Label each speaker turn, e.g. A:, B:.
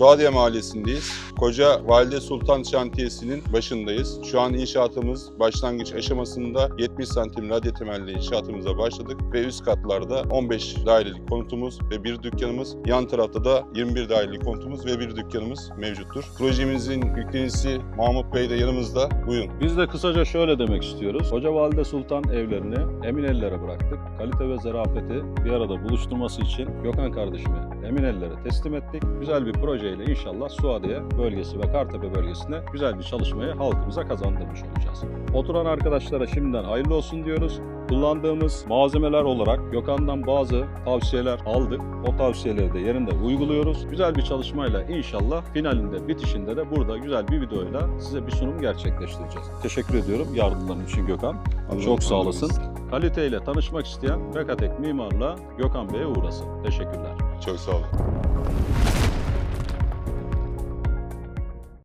A: Suadiye Mahallesi'ndeyiz. Koca Valide Sultan Şantiyesi'nin başındayız. Şu an inşaatımız başlangıç aşamasında 70 santim radyo temelli inşaatımıza başladık ve üst katlarda 15 dairelik konutumuz ve bir dükkanımız, yan tarafta da 21 dairelik konutumuz ve bir dükkanımız mevcuttur. Projemizin yüklenicisi Mahmut Bey de yanımızda. Buyurun.
B: Biz de kısaca şöyle demek istiyoruz. Hoca Valide Sultan evlerini emin ellere bıraktık. Kalite ve zarafeti bir arada buluşturması için Gökhan kardeşime emin ellere teslim ettik. Güzel bir projeyle inşallah Suadiye bölgesi ve Kartepe bölgesine güzel bir çalışmayı halkımıza kazandırmış olacağız. Oturan arkadaşlara şimdiden hayırlı olsun diyoruz. Kullandığımız malzemeler olarak Gökhan'dan bazı tavsiyeler aldık. O tavsiyeleri de yerinde uyguluyoruz. Güzel bir çalışmayla inşallah finalinde, bitişinde de burada güzel bir videoyla size bir sunum gerçekleştireceğiz. Teşekkür ediyorum yardımların için Gökhan. Çok sağ olasın. Kaliteyle tanışmak isteyen Rekatek Mimar'la Gökhan Bey'e uğrasın. Teşekkürler.
A: Çok sağ olun.